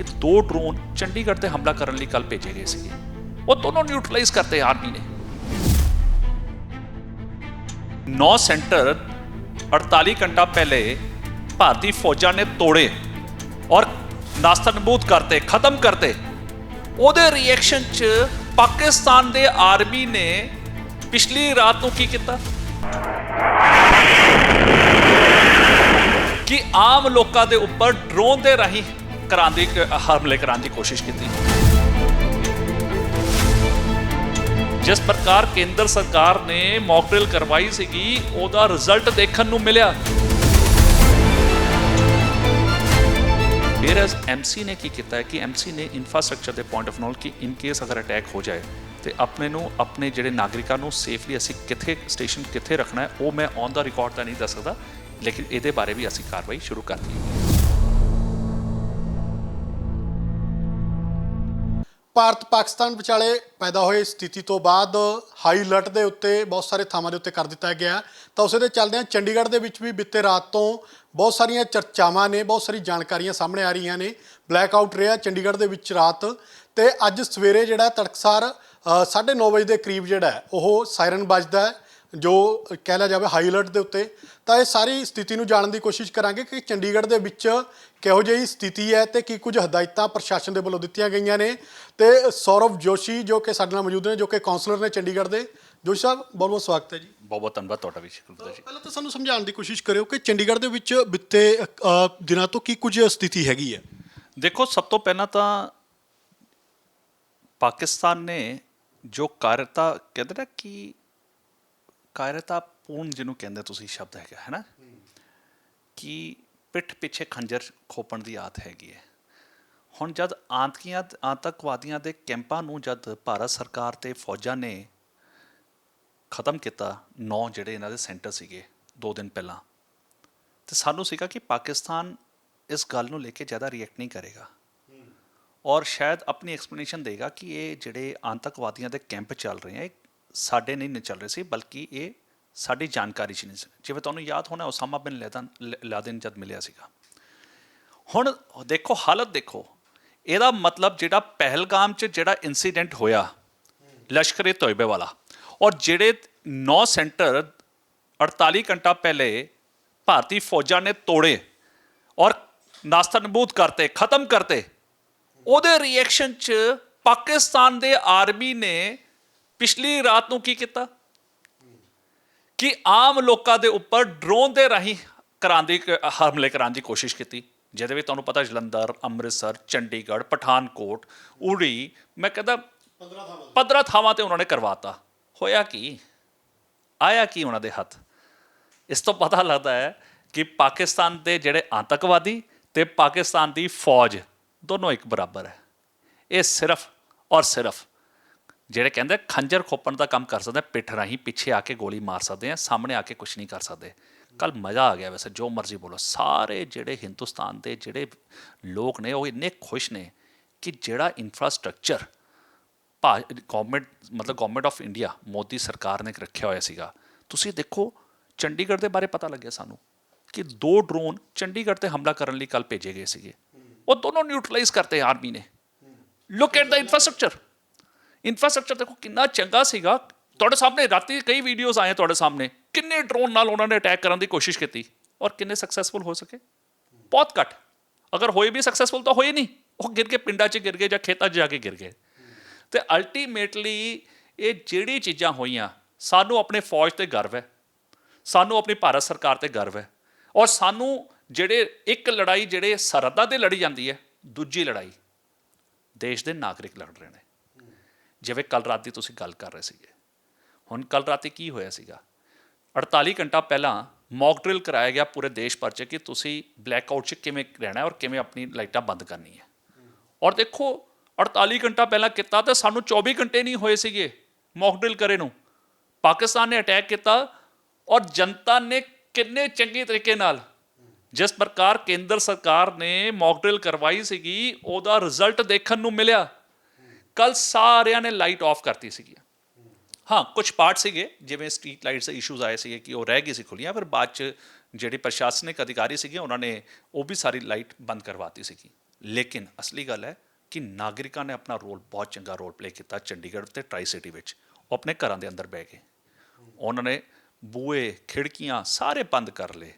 ਕਿ ਦੋ ਡਰੋਨ ਚੰਡੀਗੜ੍ਹ ਤੇ ਹਮਲਾ ਕਰਨ ਲਈ ਕੱਲ ਭੇਜੇ ਗਏ ਸੀ ਉਹ ਦੋਨੋਂ ਨਿਊਟਰਲਾਈਜ਼ ਕਰਤੇ ਆਰਮੀ ਨੇ। 9 ਸੈਂਟਰ 48 ਘੰਟਾ ਪਹਿਲੇ ਭਾਰਤੀ ਫੌਜਾਂ ਨੇ ਤੋੜੇ ਔਰ ਨਾਸਤਨਬੂਦ ਕਰਤੇ, ਖਤਮ ਕਰਤੇ। ਉਹਦੇ ਰਿਐਕਸ਼ਨ 'ਚ ਪਾਕਿਸਤਾਨ ਦੇ ਆਰਮੀ ਨੇ ਪਿਛਲੀ ਰਾਤ ਨੂੰ ਕੀ ਕੀਤਾ? ਕਿ ਆਮ ਲੋਕਾਂ ਦੇ ਉੱਪਰ ਡਰੋਨ ਦੇ ਰਾਹੀਂ ਕਰਾਉਣ ਦੀ ਹਮਲੇ ਕਰਾਉਣ ਦੀ ਕੋਸ਼ਿਸ਼ ਕੀਤੀ। ਜਿਸ ਪ੍ਰਕਾਰ ਕੇਂਦਰ ਸਰਕਾਰ ਨੇ ਮੌਕ ਕਰਵਾਈ ਸੀਗੀ, ਉਹਦਾ ਰਿਜ਼ਲਟ ਦੇਖਣ ਨੂੰ ਮਿਲਿਆ। whereas MC ਨੇ ਕੀ ਕੀਤਾ ਹੈ ਕਿ MC ਨੇ ਇਨਫਰਾਸਟ੍ਰਕਚਰ ਦੇ ਪੁਆਇੰਟ ਆਫ ਨੋਲ ਕਿ ਇਨ ਕੇਸ ਅਗਰ ਅਟੈਕ ਹੋ ਜਾਏ, ਤੇ ਆਪਣੇ ਨੂੰ, ਆਪਣੇ ਜਿਹੜੇ ਨਾਗਰਿਕਾਂ ਨੂੰ ਸੇਫਲੀ ਅਸੀਂ ਕਿੱਥੇ ਸਟੇਸ਼ਨ ਕਿੱਥੇ ਰੱਖਣਾ ਹੈ, ਉਹ ਮੈਂ ਔਨ ਦਾ ਰਿਕਾਰਡ ਤਾਂ ਨਹੀਂ ਦੱਸ ਸਕਦਾ, ਲੇਕਿਨ ਇਹਦੇ ਬਾਰੇ ਵੀ ਅਸੀਂ ਕਾਰਵਾਈ ਸ਼ੁਰੂ ਕਰ ਭਾਰਤ ਪਾਕਿਸਤਾਨ ਵਿਚਾਲੇ ਪੈਦਾ ਹੋਏ ਸਥਿਤੀ ਤੋਂ ਬਾਅਦ ਹਾਈ ਅਲਰਟ ਦੇ ਉੱਤੇ ਬਹੁਤ ਸਾਰੇ ਥਾਵਾਂ ਦੇ ਉੱਤੇ ਕਰ ਦਿੱਤਾ ਗਿਆ। ਤਾਂ ਉਸੇ ਦੇ ਚੱਲਦਿਆਂ ਚੰਡੀਗੜ੍ਹ ਦੇ ਵਿੱਚ ਵੀ ਬੀਤੇ ਰਾਤ ਤੋਂ ਬਹੁਤ ਸਾਰੀਆਂ ਚਰਚਾਵਾਂ ਨੇ, ਬਹੁਤ ਸਾਰੀ ਜਾਣਕਾਰੀਆਂ ਸਾਹਮਣੇ ਆ ਰਹੀਆਂ ਨੇ। ਬਲੈਕ ਆਊਟ ਰਿਹਾ ਚੰਡੀਗੜ੍ਹ ਦੇ ਵਿੱਚ ਰਾਤ ਤੇ ਅੱਜ ਸਵੇਰੇ ਜਿਹੜਾ ਤੜਕਸਾਰ 9:30 ਵਜੇ ਦੇ ਕਰੀਬ ਜਿਹੜਾ ਉਹ ਸਾਇਰਨ ਵੱਜਦਾ ਹੈ। ਜੋ ਕਹਿ ਲਿਆ ਜਾਵੇ ਹਾਈ ਅਲਰਟ ਦੇ ਉੱਤੇ ਤਾਂ ਇਹ ਸਾਰੀ ਸਥਿਤੀ ਨੂੰ ਜਾਣਨ ਦੀ ਕੋਸ਼ਿਸ਼ ਕਰਾਂਗੇ ਕਿ ਚੰਡੀਗੜ੍ਹ ਦੇ ਵਿੱਚ ਕਿਹੋ ਜਿਹੀ ਸਥਿਤੀ ਹੈ ਤੇ ਕੀ ਕੁਝ ਹਦਾਇਤਾਂ ਪ੍ਰਸ਼ਾਸਨ ਦੇ ਵੱਲੋਂ ਦਿੱਤੀਆਂ ਗਈਆਂ ਨੇ। ਤੇ ਸੌਰਵ ਜੋਸ਼ੀ ਜੋ ਕਿ ਸਾਡੇ ਨਾਲ ਮੌਜੂਦ ਨੇ ਜੋ ਕਿ ਕਾਉਂਸਲਰ ਨੇ ਚੰਡੀਗੜ੍ਹ ਦੇ ਜੋਸ਼ੀ ਸਾਹਿਬ ਬਹੁਤ ਬਹੁਤ ਸਵਾਗਤ ਹੈ ਜੀ। ਬਹੁਤ ਬਹੁਤ ਧੰਨਵਾਦ ਤੁਹਾਡਾ ਵੀ ਸ਼ੁਕਰੀਆ ਜੀ। ਪਹਿਲਾਂ ਤਾਂ ਸਾਨੂੰ ਸਮਝਾਉਣ ਦੀ ਕੋਸ਼ਿਸ਼ ਕਰਿਓ ਕਿ ਚੰਡੀਗੜ੍ਹ ਦੇ ਵਿੱਚ ਬਿੱਤੇ ਦਿਨਾਂ ਤੋਂ ਕੀ ਕੁਝ ਸਥਿਤੀ ਹੈਗੀ ਹੈ? ਦੇਖੋ ਸਭ ਤੋਂ ਪਹਿਲਾਂ ਤਾਂ ਪਾਕਿਸਤਾਨ ਨੇ ਜੋ ਕਾਇਰਤਾ ਕਹਿੰਦੇ ਨਾ ਕਿ ਕਾਇਰਤਾ ਪੂਰਨ ਜਿਹਨੂੰ ਕਹਿੰਦੇ ਤੁਸੀਂ ਸ਼ਬਦ ਹੈਗਾ ਹੈ ਨਾ? ਕਿ ਪਿੱਠ ਪਿੱਛੇ ਖੰਜਰ ਖੋਪਣ ਦੀ ਆਦਤ ਹੈਗੀ ਹੈ। ਹੁਣ ਜਦ ਆਤੰਕੀਆਂ ਆਤੰਕਵਾਦੀਆਂ ਦੇ ਕੈਂਪਾਂ ਨੂੰ ਜਦ ਭਾਰਤ ਸਰਕਾਰ ਤੇ ਫੌਜਾਂ ਨੇ ਖਤਮ ਕੀਤਾ ਨੌ ਜਿਹੜੇ ਇਹਨਾਂ ਦੇ ਸੈਂਟਰ ਸੀਗੇ ਦੋ ਦਿਨ ਪਹਿਲਾਂ ਤੇ ਸਾਨੂੰ ਸੀਗਾ ਕਿ ਪਾਕਿਸਤਾਨ ਇਸ ਗੱਲ ਨੂੰ ਲੈ ਕੇ ਜ਼ਿਆਦਾ ਰਿਐਕਟ ਨਹੀਂ ਕਰੇਗਾ। ਔਰ ਸ਼ਾਇਦ ਆਪਣੀ ਐਕਸਪਲੇਨੇਸ਼ਨ ਦੇਗਾ ਕਿ ਇਹ ਜਿਹੜੇ ਆਤੰਕਵਾਦੀਆਂ ਦੇ ਕੈਂਪ ਚੱਲ ਰਹੇ ਆ ਇਹ ਸਾਡੇ ਨਹੀਂ ਨੇ ਚੱਲ ਰਹੇ ਸੀ, ਬਲਕਿ ਇਹ ਸਾਡੀ ਜਾਣਕਾਰੀ 'ਚ ਨਹੀਂ ਸੀ। ਜਿਵੇਂ ਤੁਹਾਨੂੰ ਯਾਦ ਹੋਣਾ, ਉਸਾਮਾ ਬਿਨ ਲਾਦਨ ਲਾਦਨ ਜਦ ਮਿਲਿਆ ਸੀਗਾ। ਹੁਣ ਦੇਖੋ, ਹਾਲਤ ਦੇਖੋ। ਇਹਦਾ ਮਤਲਬ ਜਿਹੜਾ ਪਹਿਲਗਾਮ 'ਚ ਜਿਹੜਾ ਇਨਸੀਡੈਂਟ ਹੋਇਆ ਲਸ਼ਕਰ-ਏ ਤੋਇਬੇ ਵਾਲਾ, ਔਰ ਜਿਹੜੇ 9 ਸੈਂਟਰ 48 ਘੰਟਾ ਪਹਿਲੇ ਭਾਰਤੀ ਫੌਜਾਂ ਨੇ ਤੋੜੇ ਔਰ ਨਾਸਤਨਬੂਦ ਕਰਤੇ, ਖਤਮ ਕਰਤੇ, ਉਹਦੇ ਰਿਐਕਸ਼ਨ 'ਚ ਪਾਕਿਸਤਾਨ ਦੇ ਆਰਮੀ ਨੇ ਪਿਛਲੀ ਰਾਤ ਨੂੰ ਕੀ ਕੀਤਾ? ਕਿ ਆਮ ਲੋਕਾਂ ਦੇ ਉੱਪਰ ਡਰੋਨ ਦੇ ਰਾਹੀਂ ਕਰਾਂ ਦੀ ਹਮਲੇ ਕਰਾਂ ਦੀ ਕੋਸ਼ਿਸ਼ ਕੀਤੀ। ਜਿਹਦੇ ਵਿੱਚ ਤੁਹਾਨੂੰ ਪਤਾ ਜਲੰਧਰ ਅੰਮ੍ਰਿਤਸਰ ਚੰਡੀਗੜ੍ਹ ਪਠਾਨਕੋਟ ਉੜੀ ਮੈਂ ਕਹਿੰਦਾ 15 ਥਾਵਾਂ ਤੇ ਉਹਨਾਂ ਨੇ ਕਰਵਾਤਾ। ਹੋਇਆ ਕੀ? ਆਇਆ ਕੀ ਉਹਨਾਂ ਦੇ ਹੱਥ? ਇਸ ਤੋਂ ਪਤਾ ਲੱਗਦਾ ਹੈ ਕਿ ਪਾਕਿਸਤਾਨ ਦੇ ਜਿਹੜੇ ਆਤੰਕਵਾਦੀ ਤੇ ਪਾਕਿਸਤਾਨ ਦੀ ਫੌਜ ਦੋਨੋਂ ਇੱਕ ਬਰਾਬਰ ਹੈ। ਇਹ ਸਿਰਫ ਔਰ ਸਿਰਫ ਜਿਹੜੇ ਕਹਿੰਦੇ ਖੰਜਰ ਖੋਪਣ ਦਾ ਕੰਮ ਕਰ ਸਕਦੇ, ਪਿੱਠ ਰਾਹੀਂ ਪਿੱਛੇ ਆ ਕੇ ਗੋਲੀ ਮਾਰ ਸਕਦੇ ਆ, ਸਾਹਮਣੇ ਆ ਕੇ ਕੁਝ ਨਹੀਂ ਕਰ ਸਕਦੇ। ਕੱਲ ਮਜ਼ਾ ਆ ਗਿਆ ਵੈਸੇ, ਜੋ ਮਰਜ਼ੀ ਬੋਲੋ। ਸਾਰੇ ਜਿਹੜੇ ਹਿੰਦੁਸਤਾਨ ਦੇ ਜਿਹੜੇ ਲੋਕ ਨੇ, ਉਹ ਇੰਨੇ ਖੁਸ਼ ਨੇ ਕਿ ਜਿਹੜਾ ਇਨਫਰਾਸਟ੍ਰਕਚਰ ਗਵਰਨਮੈਂਟ ਮਤਲਬ ਗਵਰਨਮੈਂਟ ਆਫ ਇੰਡੀਆ ਮੋਦੀ ਸਰਕਾਰ ਨੇ ਰੱਖਿਆ ਹੋਇਆ ਸੀਗਾ। ਤੁਸੀਂ ਦੇਖੋ, ਚੰਡੀਗੜ੍ਹ ਦੇ ਬਾਰੇ ਪਤਾ ਲੱਗਿਆ ਸਾਨੂੰ ਕਿ ਦੋ ਡਰੋਨ ਚੰਡੀਗੜ੍ਹ ਤੇ ਹਮਲਾ ਕਰਨ ਲਈ ਕੱਲ ਭੇਜੇ ਗਏ ਸੀਗੇ। ਉਹ ਦੋਨੋਂ ਨਿਊਟਰਲਾਈਜ਼ ਕਰਤੇ ਆਰਮੀ ਨੇ। Look at the infrastructure infrastructure ਦੇਖੋ ਕਿੰਨਾ ਚੰਗਾ ਸੀਗਾ। ਤੁਹਾਡੇ ਸਾਹਮਣੇ ਰਾਤੀ ਕਈ ਵੀਡੀਓਜ਼ ਆਏ ਤੁਹਾਡੇ ਸਾਹਮਣੇ। ਕਿੰਨੇ ਡਰੋਨ ਨਾਲ ਉਹਨਾਂ ਨੇ ਅਟੈਕ ਕਰਨ ਦੀ ਕੋਸ਼ਿਸ਼ ਕੀਤੀ। ਔਰ ਕਿੰਨੇ ਸਕਸੈਸਫੁਲ ਹੋ ਸਕੇ। ਬਹੁਤ ਘੱਟ। ਅਗਰ ਹੋਏ ਵੀ ਸਕਸੈਸਫੁਲ ਤਾਂ ਹੋਏ ਨਹੀਂ। ਉਹ ਗਿਰ ਕੇ ਪਿੰਡਾਂ 'ਚ ਗਿਰ ਗਏ ਜਾਂ ਖੇਤਾਂ 'ਚ ਜਾ ਕੇ ਗਿਰ ਗਏ। ਤੇ ਅਲਟੀਮੇਟਲੀ ਇਹ ਜਿਹੜੀ ਚੀਜ਼ਾਂ ਹੋਈਆਂ, ਸਾਨੂੰ ਆਪਣੇ ਫੌਜ ਤੇ ਗਰਵ ਹੈ। ਸਾਨੂੰ ਆਪਣੀ ਭਾਰਤ ਸਰਕਾਰ ਤੇ ਗਰਵ ਹੈ। ਔਰ ਸਾਨੂੰ ਜਿਹੜੇ ਇੱਕ ਲੜਾਈ, ਜਿਹੜੇ ਸਰਹੱਦਾਂ ਤੇ ਲੜੀ ਜਾਂਦੀ ਹੈ, ਦੂਜੀ ਲੜਾਈ, ਦੇਸ਼ ਦੇ ਨਾਗਰਿਕ ਲੜ ਰਹੇ ਨੇ। ਜਿਵੇਂ ਕੱਲ ਰਾਤ ਦੀ ਤੁਸੀਂ ਗੱਲ ਕਰ ਰਹੇ ਸੀਗੇ। ਹੁਣ ਕੱਲ ਰਾਤੀ ਕੀ ਹੋਇਆ ਸੀਗਾ? 48 ਘੰਟਾ ਪਹਿਲਾਂ ਮੌਕ ਡਰਿਲ ਕਰਾਇਆ ਗਿਆ ਪੂਰੇ ਦੇਸ਼ ਭਰ 'ਚ ਕਿ ਤੁਸੀਂ ਬਲੈਕ ਆਊਟ 'ਚ ਕਿਵੇਂ ਰਹਿਣਾ ਔਰ ਕਿਵੇਂ ਆਪਣੀ ਲਾਈਟਾਂ ਬੰਦ ਕਰਨੀ ਹੈ ਔਰ ਦੇਖੋ 48 ਘੰਟਾ ਪਹਿਲਾਂ ਕੀਤਾ ਤਾਂ ਸਾਨੂੰ 24 ਘੰਟੇ ਨਹੀਂ ਹੋਏ ਸੀਗੇ ਮੌਕ ਡਰਿਲ ਕਰੇ ਨੂੰ। ਪਾਕਿਸਤਾਨ ਨੇ ਅਟੈਕ ਕੀਤਾ ਔਰ ਜਨਤਾ ਨੇ ਕਿੰਨੇ ਚੰਗੇ ਤਰੀਕੇ ਨਾਲ ਜਿਸ ਪ੍ਰਕਾਰ ਕੇਂਦਰ ਸਰਕਾਰ ਨੇ ਮੌਕ ਡਰਿਲ ਕਰਵਾਈ ਸੀਗੀ, ਉਹਦਾ ਰਿਜ਼ਲਟ ਦੇਖਣ ਨੂੰ ਮਿਲਿਆ। ਕੱਲ ਸਾਰਿਆਂ ਨੇ ਲਾਈਟ ਆਫ ਕਰਤੀ ਸੀਗੀ। ਹਾਂ ਕੁਝ ਪਾਰਟ ਸੀਗੇ, ਜਿਵੇਂ ਸਟਰੀਟ ਲਾਈਟਸ ਦੇ ਇਸ਼ੂਜ਼ ਆਏ ਸੀਗੇ ਕਿ ਉਹ ਰਹਿ ਗਈ ਸੀ ਖੁੱਲੀਆਂ ਪਰ ਬਾਅਦ ਚ ਜਿਹੜੇ ਪ੍ਰਸ਼ਾਸਨਿਕ ਅਧਿਕਾਰੀ ਸੀਗੇ, ਉਹਨਾਂ ਨੇ ਉਹ ਵੀ ਸਾਰੀ ਲਾਈਟ ਬੰਦ ਕਰਵਾਤੀ ਸੀਗੀ। ਲੇਕਿਨ ਅਸਲੀ ਗੱਲ ਹੈ ਕਿ ਨਾਗਰਿਕਾਂ ਨੇ ਆਪਣਾ ਰੋਲ ਬਹੁਤ ਚੰਗਾ ਰੋਲ ਪਲੇ ਕੀਤਾ ਚੰਡੀਗੜ੍ਹ ਤੇ ਟਰਾਈ ਸਿਟੀ ਵਿੱਚ। ਉਹ ਆਪਣੇ ਘਰਾਂ ਦੇ ਅੰਦਰ ਬਹਿ ਗਏ। ਉਹਨਾਂ ਨੇ ਬੂਏ ਖਿੜਕੀਆਂ ਸਾਰੇ ਬੰਦ ਕਰ ਲਏ।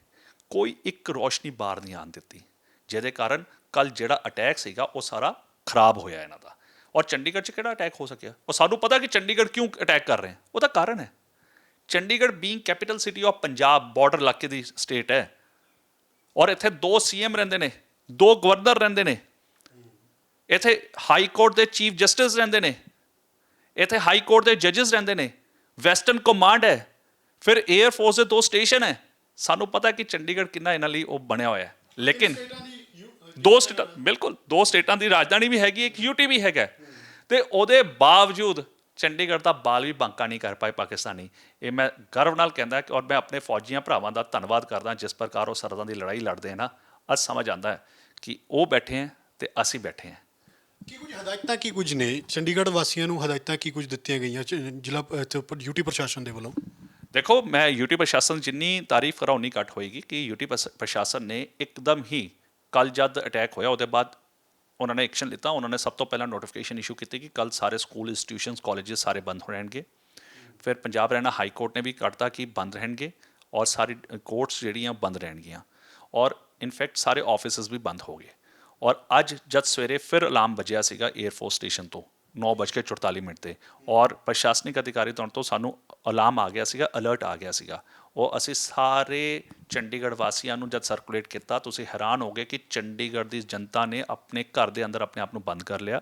ਕੋਈ ਇੱਕ ਰੋਸ਼ਨੀ ਬਾਹਰ ਨਹੀਂ ਆਉਣ ਦਿੱਤੀ। ਜਿਹਦੇ ਕਾਰਨ ਕੱਲ ਜਿਹੜਾ ਅਟੈਕ ਸੀਗਾ, ਉਹ ਸਾਰਾ ਖਰਾਬ ਹੋਇਆ ਇਹਨਾਂ ਦਾ। ਔਰ ਚੰਡੀਗੜ੍ਹ 'ਚ ਕਿਹੜਾ ਅਟੈਕ ਹੋ ਸਕਿਆ ਉਹ ਸਾਨੂੰ ਪਤਾ ਕਿ ਚੰਡੀਗੜ੍ਹ ਕਿਉਂ ਅਟੈਕ ਕਰ ਰਹੇ ਹੈ ਉਹਦਾ ਕਾਰਨ ਹੈ Chandigarh being capital city of Punjab border ਇਲਾਕੇ ਦੀ ਸਟੇਟ ਹੈ ਔਰ ਇੱਥੇ ਦੋ ਸੀਐਮ ਰਹਿੰਦੇ ਨੇ ਦੋ ਗਵਰਨਰ ਰਹਿੰਦੇ ਨੇ ਇੱਥੇ ਹਾਈ ਕੋਰਟ ਦੇ ਚੀਫ ਜਸਟਿਸ ਰਹਿੰਦੇ ਨੇ ਇੱਥੇ ਹਾਈ ਕੋਰਟ ਦੇ ਜੱਜਸ ਰਹਿੰਦੇ ਨੇ ਵੈਸਟਰਨ ਕਮਾਂਡ ਹੈ ਫਿਰ 에ਅਰ ਫੋਰਸ ਦੇ ਦੋ ਸਟੇਸ਼ਨ ਹੈ ਸਾਨੂੰ ਪਤਾ ਕਿ ਚੰਡੀਗੜ੍ਹ ਕਿੰਨਾ ਇਹਨਾਂ ਲਈ ਉਹ ਬਣਿਆ ਹੋਇਆ ਹੈ ਲੇਕਿਨ ਦੋ ਸਟੇਟਾਂ ਬਿਲਕੁਲ ਦੋ ਸਟੇਟਾਂ ਦੀ ਰਾਜਧਾਨੀ ਵੀ ਹੈਗੀ ਇੱਕ ਯੂਟੀ ਵੀ ਹੈਗਾ ਤੇ ਉਹਦੇ ਬਾਵਜੂਦ ਚੰਡੀਗੜ੍ਹ ਦਾ ਬਾਲ ਵੀ ਬਾਂਕਾ ਨਹੀਂ ਕਰ ਪਾਏ ਪਾਕਿਸਤਾਨੀ। ਇਹ ਮੈਂ ਗਰਵ ਨਾਲ ਕਹਿੰਦਾ ਕਿ ਔਰ ਮੈਂ ਆਪਣੇ ਫੌਜੀਆਂ ਭਰਾਵਾਂ ਦਾ ਧੰਨਵਾਦ ਕਰਦਾ ਜਿਸ ਪ੍ਰਕਾਰ ਉਹ ਸਰਹੱਦਾਂ ਦੀ ਲੜਾਈ ਲੜਦੇ ਹਨ ਨਾ ਅੱਜ ਸਮਝ ਆਉਂਦਾ ਹੈ ਕਿ ਉਹ ਬੈਠੇ ਹੈ ਤੇ ਅਸੀਂ ਬੈਠੇ ਹਾਂ। ਕੀ ਕੁਝ ਹਦਾਇਤਾਂ ਕੀ ਕੁਝ ਨੇ? ਚੰਡੀਗੜ੍ਹ ਵਾਸੀਆਂ ਨੂੰ ਹਦਾਇਤਾਂ ਕੀ ਕੁਝ ਦਿੱਤੀਆਂ ਗਈਆਂ ਜ਼ਿਲ੍ਹਾ ਯੂਟੀ ਪ੍ਰਸ਼ਾਸਨ ਦੇ ਵੱਲੋਂ? ਦੇਖੋ ਮੈਂ ਯੂਟੀ ਪ੍ਰਸ਼ਾਸਨ ਜਿੰਨੀ ਤਾਰੀਫ ਕਰਾਂ ਉਨੀ ਘੱਟ ਹੋਏਗੀ ਕਿ ਯੂਟੀ ਪ੍ਰਸ- ਪ੍ਰਸ਼ਾਸਨ ਨੇ ਇੱਕਦਮ ਹੀ ਕੱਲ ਜਦ ਅਟੈਕ ਹੋਇਆ ਉਹਦੇ ਬਾਅਦ ਉਹਨਾਂ ਨੇ ਐਕਸ਼ਨ ਲਿੱਤਾ। ਉਹਨਾਂ ਨੇ ਸਭ ਤੋਂ ਪਹਿਲਾਂ ਨੋਟੀਫਿਕੇਸ਼ਨ ਇਸ਼ੂ ਕੀਤੀ ਕਿ ਕੱਲ ਸਾਰੇ ਸਕੂਲ ਇੰਸਟੀਟਿਊਸ਼ਨਸ ਕਾਲਜਸ ਸਾਰੇ ਬੰਦ ਹੋ ਰਹਿਣਗੇ ਫਿਰ ਪੰਜਾਬ ਹਰਿਆਣਾ ਹਾਈ ਕੋਰਟ ਨੇ ਵੀ ਕੱਢਤਾ ਕਿ ਬੰਦ ਰਹਿਣਗੇ ਔਰ ਸਾਰੀ ਕੋਰਟਸ ਜਿਹੜੀਆਂ ਬੰਦ ਰਹਿਣਗੀਆਂ। ਔਰ ਇਨਫੈਕਟ ਸਾਰੇ ਆਫਿਸਿਸ ਵੀ ਬੰਦ ਹੋ ਗਏ। ਔਰ ਅੱਜ ਜਦ ਸਵੇਰੇ ਫਿਰ ਅਲਾਰਮ ਵੱਜਿਆ ਸੀਗਾ 에ਅਰ ਫੋਰਸ ਸਟੇਸ਼ਨ ਤੋਂ 9:44 ਮਿੰਟ ਤੇ। ਔਰ ਪ੍ਰਸ਼ਾਸਨਿਕ ਅਧਿਕਾਰੀ ਤੋਂ ਤੋਂ ਸਾਨੂੰ ਅਲਾਰਮ ਆ ਗਿਆ ਸੀਗਾ ਅਲਰਟ ਆ ਗਿਆ ਸੀਗਾ। ਉਹ ਅਸੀਂ ਸਾਰੇ ਚੰਡੀਗੜ੍ਹ ਵਾਸੀਆਂ ਨੂੰ ਜਦ ਸਰਕੂਲੇਟ ਕੀਤਾ, ਤੁਸੀਂ ਹੈਰਾਨ ਹੋਗੇ ਕਿ ਚੰਡੀਗੜ੍ਹ ਦੀ ਜਨਤਾ ਨੇ ਆਪਣੇ ਘਰ ਦੇ ਅੰਦਰ ਆਪਣੇ ਆਪ ਨੂੰ ਬੰਦ ਕਰ ਲਿਆ।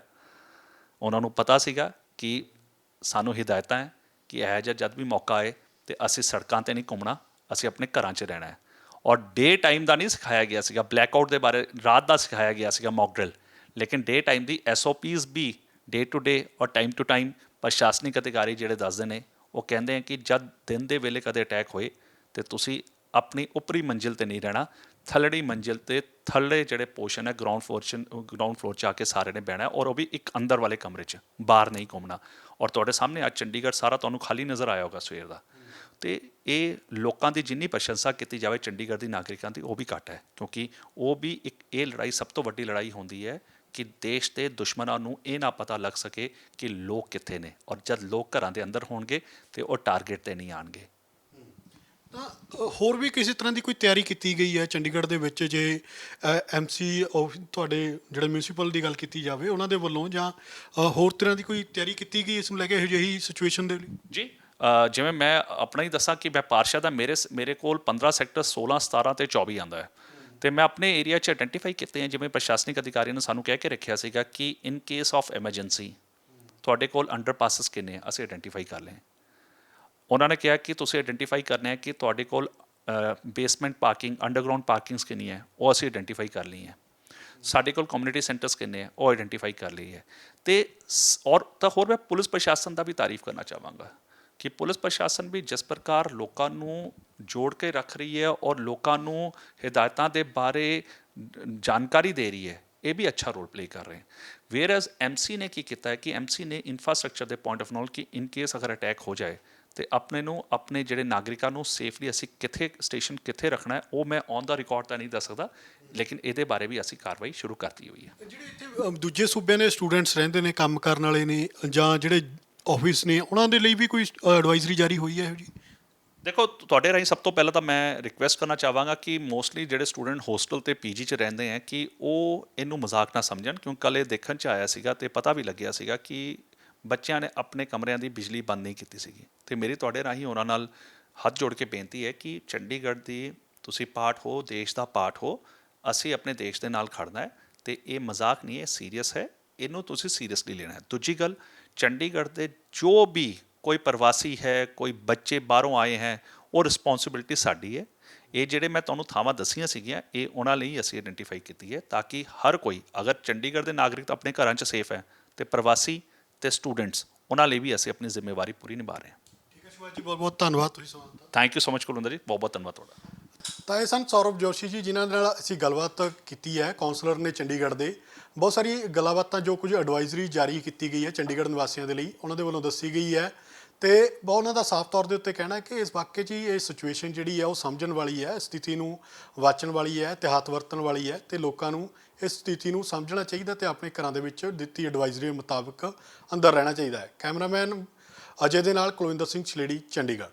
ਉਹਨਾਂ ਨੂੰ ਪਤਾ ਸੀਗਾ ਕਿ ਸਾਨੂੰ ਹਿਦਾਇਤਾਂ ਹੈ ਕਿ ਇਹ ਜਿਹਾ ਜਦ ਵੀ ਮੌਕਾ ਆਏ ਤੇ ਅਸੀਂ ਸੜਕਾਂ ਤੇ ਨਹੀਂ ਘੁੰਮਣਾ, ਅਸੀਂ ਆਪਣੇ ਘਰਾਂ 'ਚ ਰਹਿਣਾ ਹੈ। ਔਰ ਡੇ ਟਾਈਮ ਦਾ ਨਹੀਂ ਸਿਖਾਇਆ ਗਿਆ ਸੀਗਾ ਬਲੈਕ ਆਊਟ ਦੇ ਬਾਰੇ ਰਾਤ ਦਾ ਸਿਖਾਇਆ ਗਿਆ ਸੀਗਾ ਮੌਕ ਡਰਿਲ ਲੇਕਿਨ ਡੇ ਟਾਈਮ ਦੀ ਐਸਓਪੀਜ਼ ਵੀ ਡੇ ਟੂ ਡੇ ਔਰ ਟਾਈਮ ਟੂ ਟਾਈਮ ਪ੍ਰਸ਼ਾਸਨਿਕ ਅਧਿਕਾਰੀ ਜਿਹੜੇ ਦੱਸਦੇ ਨੇ ਉਹ ਕਹਿੰਦੇ ਆ ਕਿ ਜਦ ਦਿਨ ਦੇ ਵੇਲੇ ਕਦੇ ਅਟੈਕ ਹੋਏ ਤੇ ਤੁਸੀਂ ਆਪਣੀ ਉੱਪਰੀ ਮੰਜ਼ਿਲ ਤੇ ਨਹੀਂ ਰਹਿਣਾ, ਥੱਲੜੀ ਮੰਜ਼ਿਲ ਤੇ ਥੱਲੇ ਜਿਹੜੇ ਪੋਰਸ਼ਨ ਹੈ ਗਰਾਊਂਡ ਫਲੋਰ ਚ ਗਰਾਊਂਡ ਫਲੋਰ ਚ ਆ ਕੇ ਸਾਰੇ ਨੇ ਬਹਿਣਾ ਔਰ ਉਹ ਵੀ ਇੱਕ ਅੰਦਰ ਵਾਲੇ ਕਮਰੇ 'ਚ, ਬਾਹਰ ਨਹੀਂ ਘੁੰਮਣਾ। ਔਰ ਤੁਹਾਡੇ ਸਾਹਮਣੇ ਅੱਜ ਚੰਡੀਗੜ੍ਹ ਸਾਰਾ ਤੁਹਾਨੂੰ ਖਾਲੀ ਨਜ਼ਰ ਆਇਆ ਹੋਗਾ ਸਵੇਰ ਦਾ। ਤੇ ਇਹ ਲੋਕਾਂ ਦੀ ਜਿੰਨੀ ਪ੍ਰਸ਼ੰਸਾ ਕੀਤੀ ਜਾਵੇ ਚੰਡੀਗੜ੍ਹ ਦੀ ਨਾਗਰਿਕਾਂ ਦੀ ਉਹ ਵੀ ਘੱਟ ਹੈ ਕਿਉਂਕਿ ਉਹ ਵੀ ਇੱਕ ਇਹ ਲੜਾਈ ਸਭ ਤੋਂ ਵੱਡੀ ਲੜਾਈ ਹੁੰਦੀ ਹੈ ਕਿ ਦੇਸ਼ ਦੇ ਦੁਸ਼ਮਣਾਂ ਨੂੰ ਇਹ ਨਾ ਪਤਾ ਲੱਗ ਸਕੇ ਕਿ ਲੋਕ ਕਿੱਥੇ ਨੇ ਔਰ ਜਦ ਲੋਕ ਘਰਾਂ ਦੇ ਅੰਦਰ ਹੋਣਗੇ ਤੇ ਉਹ ਟਾਰਗੇਟ ਤੇ ਨਹੀਂ ਆਣਗੇ। ਤਾਂ ਹੋਰ ਵੀ ਕਿਸੇ ਤਰ੍ਹਾਂ ਦੀ ਕੋਈ ਤਿਆਰੀ ਕੀਤੀ ਗਈ ਹੈ ਚੰਡੀਗੜ੍ਹ ਦੇ ਵਿੱਚ ਜੇ ਐਮਸੀ ਤੁਹਾਡੇ ਜਿਹੜੇ ਮਿਊਨਿਸਪਲ ਦੀ ਗੱਲ ਕੀਤੀ ਜਾਵੇ ਉਹਨਾਂ ਦੇ ਵੱਲੋਂ ਜਾਂ ਹੋਰ ਤਰ੍ਹਾਂ ਦੀ ਕੋਈ ਤਿਆਰੀ ਕੀਤੀ ਗਈ ਇਸ ਨੂੰ ਲੈ ਕੇ ਇਹੋ ਜਿਹੀ ਸਿਚੁਏਸ਼ਨ ਦੇ ਲਈ? ਜੀ ਜਿਵੇਂ ਮੈਂ ਆਪਣਾ ਹੀ ਦੱਸਾਂ ਕਿ ਮੈਂ ਪਾਰਸ਼ਾ ਦਾ ਮੇਰੇ ਮੇਰੇ ਕੋਲ 15 ਸੈਕਟਰ 16 17 ਤੇ 24 ਆਂਦਾ ਹੈ। ਤੇ ਮੈਂ ਆਪਣੇ ਏਰੀਆ 'ਚ ਆਇਡੈਂਟੀਫਾਈ ਕੀਤੇ हैं ਜਿਵੇਂ ਪ੍ਰਸ਼ਾਸਨਿਕ ਅਧਿਕਾਰੀ ਨੇ ਸਾਨੂੰ ਕਹਿ ਕੇ ਰੱਖਿਆ ਸੀਗਾ ਕਿ ਇਨ ਕੇਸ ਆਫ ਐਮਰਜੈਂਸੀ ਤੁਹਾਡੇ ਕੋਲ ਅੰਡਰਪਾਸਸ ਕਿੰਨੇ ਆ? ਅਸੀਂ ਆਇਡੈਂਟੀਫਾਈ ਕਰ ਲਏ। ਉਹਨਾਂ ਨੇ ਕਿਹਾ ਕਿ ਤੁਸੀਂ ਆਇਡੈਂਟੀਫਾਈ ਕਰਨਾ ਹੈ ਕਿ ਤੁਹਾਡੇ ਕੋਲ ਬੇਸਮੈਂਟ ਪਾਰਕਿੰਗ ਅੰਡਰਗਰਾਉਂਡ ਪਾਰਕਿੰਗਸ ਕਿੰਨੀ ਹੈ? ਉਹ ਅਸੀਂ ਆਇਡੈਂਟੀਫਾਈ ਕਰ ਲਈ ਹੈ। ਸਾਡੇ ਕੋਲ ਕਮਿਊਨਿਟੀ ਸੈਂਟਰਸ ਕਿੰਨੇ ਹੈ ਉਹ ਆਇਡੈਂਟੀਫਾਈ ਕਰ ਲਈ ਹੈ ਤੇ ਸ- ਔਰ ਤਾਂ ਹੋਰ ਮੈਂ ਪੁਲਿਸ ਪ੍ਰਸ਼ਾਸਨ ਦਾ ਵੀ ਤਾਰੀਫ ਕਰਨਾ ਚਾਹਾਂਗਾ। ਕਿ ਪੁਲਿਸ ਪ੍ਰਸ਼ਾਸਨ ਵੀ ਜਿਸ ਪ੍ਰਕਾਰ ਲੋਕਾਂ ਨੂੰ ਜੋੜ ਕੇ ਰੱਖ ਰਹੀ ਹੈ ਔਰ ਲੋਕਾਂ ਨੂੰ ਹਦਾਇਤਾਂ ਦੇ ਬਾਰੇ ਜਾਣਕਾਰੀ ਦੇ ਰਹੀ ਹੈ, ਇਹ ਵੀ ਅੱਛਾ ਰੋਲ ਪਲੇ ਕਰ ਰਹੇ ਹਨ ਵੇਅਰ ਐਜ਼ ਐਮਸੀ ਨੇ ਕੀ ਕੀਤਾ ਹੈ ਕਿ ਐਮਸੀ ਨੇ ਇਨਫਰਾਸਟ੍ਰਕਚਰ ਦੇ ਪੁਆਇੰਟ ਆਫ ਨੋਲ ਕਿ ਇਨ ਕੇਸ ਅਗਰ ਅਟੈਕ ਹੋ ਜਾਏ, ਤੇ ਆਪਣੇ ਨੂੰ ਆਪਣੇ ਜਿਹੜੇ ਨਾਗਰਿਕਾਂ ਨੂੰ ਸੇਫਲੀ ਅਸੀਂ ਕਿੱਥੇ ਸਟੇਸ਼ਨ ਕਿੱਥੇ ਰੱਖਣਾ ਹੈ, ਉਹ ਮੈਂ ਔਨ ਦਾ ਰਿਕਾਰਡ ਤਾਂ ਨਹੀਂ ਦੱਸ ਸਕਦਾ, ਲੇਕਿਨ ਇਹਦੇ ਬਾਰੇ ਵੀ ਅਸੀਂ ਕਾਰਵਾਈ ਸ਼ੁਰੂ ਕਰਤੀ ਹੋਈ ਹੈ। ਜਿਹੜੇ ਇੱਥੇ ਦੂਜੇ ਸੂਬਿਆਂ ਦੇ ਸਟੂਡੈਂਟਸ ਰਹਿੰਦੇ ਨੇ, ਕੰਮ ਕਰਨ ਵਾਲੇ ਨੇ ਜਾਂ ਜਿਹੜੇ ਆਫਿਸ ਨੇ, ਉਹਨਾਂ ਦੇ ਲਈ ਵੀ ਕੋਈ ਐਡਵਾਈਜ਼ਰੀ ਜਾਰੀ ਹੋਈ ਹੈ ਇਹੋ ਜੀ ਦੇਖੋ ਤੁਹਾਡੇ ਰਾਹੀਂ ਸਭ ਤੋਂ ਪਹਿਲਾਂ ਤਾਂ ਮੈਂ ਰਿਕੁਐਸਟ ਕਰਨਾ ਚਾਹਾਂਗਾ ਕਿ ਮੋਸਟਲੀ ਜਿਹੜੇ ਸਟੂਡੈਂਟ ਹੋਸਟਲ ਤੇ ਪੀਜੀ 'ਚ ਰਹਿੰਦੇ ਆ, ਕਿ ਉਹ ਇਹਨੂੰ ਮਜ਼ਾਕ ਨਾ ਸਮਝਣ ਕਿਉਂਕਿ ਕੱਲ੍ਹ ਇਹ ਦੇਖਣ 'ਚ ਆਇਆ ਸੀਗਾ ਤੇ ਪਤਾ ਵੀ ਲੱਗਿਆ ਸੀਗਾ ਕਿ ਬੱਚਿਆਂ ਨੇ ਆਪਣੇ ਕਮਰਿਆਂ ਦੀ ਬਿਜਲੀ ਬੰਦ ਨਹੀਂ ਕੀਤੀ ਸੀਗੀ। ਤੇ ਮੇਰੀ ਤੁਹਾਡੇ ਰਾਹੀਂ ਉਹਨਾਂ ਨਾਲ ਹੱਥ ਜੋੜ ਕੇ ਬੇਨਤੀ ਹੈ ਕਿ ਚੰਡੀਗੜ੍ਹ ਦੀ ਤੁਸੀਂ ਪਾਰਟ ਹੋ, ਦੇਸ਼ ਦਾ ਪਾਰਟ ਹੋ, ਅਸੀਂ ਆਪਣੇ ਦੇਸ਼ ਦੇ ਨਾਲ ਖੜਨਾ ਹੈ ਤੇ ਇਹ ਮਜ਼ਾਕ ਨਹੀਂ ਹੈ ਸੀਰੀਅਸ ਹੈ, ਇਹਨੂੰ ਤੁਸੀਂ ਸੀਰੀਅਸਲੀ ਲੈਣਾ ਹੈ। ਦੂਜੀ ਗੱਲ ਚੰਡੀਗੜ੍ਹ ਦੇ ਜੋ ਵੀ ਕੋਈ ਪ੍ਰਵਾਸੀ ਹੈ ਕੋਈ ਬੱਚੇ ਬਾਹਰੋਂ ਆਏ ਹੈ ਉਹ ਰਿਸਪੌਂਸਿਬਿਲਟੀ ਸਾਡੀ ਹੈ। ਇਹ ਜਿਹੜੇ ਮੈਂ ਤੁਹਾਨੂੰ ਥਾਵਾਂ ਦੱਸੀਆਂ ਸੀਗੀਆਂ ਇਹ ਉਹਨਾਂ ਲਈ ਅਸੀਂ ਆਇਡੈਂਟੀਫਾਈ ਕੀਤੀ ਹੈ ਤਾਂ ਕਿ ਹਰ ਕੋਈ ਅਗਰ ਚੰਡੀਗੜ੍ਹ ਦੇ ਨਾਗਰਿਕ ਤਾਂ ਆਪਣੇ ਘਰਾਂ 'ਚ ਸੇਫ ਹੈ ਤੇ ਪ੍ਰਵਾਸੀ ਤੇ ਸਟੂਡੈਂਟਸ ਉਹਨਾਂ ਲਈ ਵੀ ਅਸੀਂ ਆਪਣੀ ਜ਼ਿੰਮੇਵਾਰੀ ਪੂਰੀ ਨਿਭਾ ਰਹੇ ਹਾਂ। ਠੀਕ ਹੈ ਸ਼ਿਵਾਜ ਜੀ ਬਹੁਤ ਬਹੁਤ ਧੰਨਵਾਦ ਤੁਸੀਂ ਸਮਾਂ ਦਿੱਤਾ thank you so much Kulwinder ji ਬਹੁਤ ਬਹੁਤ ਧੰਨਵਾਦ ਤੁਹਾਡਾ। ਤਾਂ ਇਹ ਸਨ ਸੌਰਵ ਜੋਸ਼ੀ ਜੀ ਜਿਨ੍ਹਾਂ ਨਾਲ ਅਸੀਂ ਗੱਲਬਾਤ ਕੀਤੀ ਹੈ ਕਾਉਂਸਲਰ ਨੇ ਚੰਡੀਗੜ੍ਹ ਦੇ। ਬਹੁਤ ਸਾਰੀ ਗੱਲਾਂਬਾਤਾਂ ਜੋ ਕੁਝ ਐਡਵਾਈਜ਼ਰੀ ਜਾਰੀ ਕੀਤੀ ਗਈ ਹੈ ਚੰਡੀਗੜ੍ਹ ਨਿਵਾਸੀਆਂ ਦੇ ਲਈ, ਉਹਨਾਂ ਦੇ ਵੱਲੋਂ ਦੱਸੀ ਗਈ ਹੈ। ਤੇ ਬਹੁਤ ਉਹਨਾਂ ਦਾ ਸਾਫ਼ ਤੌਰ ਦੇ ਉੱਤੇ ਕਹਿਣਾ ਹੈ ਕਿ ਇਸ ਵਾਕਿਆ 'ਚ ਹੀ ਇਹ ਸਿਚੁਏਸ਼ਨ ਜਿਹੜੀ ਹੈ ਉਹ ਸਮਝਣ ਵਾਲੀ ਹੈ ਸਥਿਤੀ ਨੂੰ ਵਾਚਣ ਵਾਲੀ ਹੈ ਤੇ ਹੱਥ ਵਰਤਣ ਵਾਲੀ ਹੈ ਤੇ ਲੋਕਾਂ ਨੂੰ ਇਸ ਸਥਿਤੀ ਨੂੰ ਸਮਝਣਾ ਚਾਹੀਦਾ ਤੇ ਆਪਣੇ ਘਰਾਂ ਦੇ ਵਿੱਚ ਦਿੱਤੀ ਐਡਵਾਈਜ਼ਰੀ ਮੁਤਾਬਕ ਅੰਦਰ ਰਹਿਣਾ ਚਾਹੀਦਾ ਹੈ। ਕੈਮਰਾਮੈਨ ਅਜੇ ਦੇ ਨਾਲ ਕੁਲਵਿੰਦਰ ਸਿੰਘ ਛਲੇੜੀ, ਚੰਡੀਗੜ੍ਹ।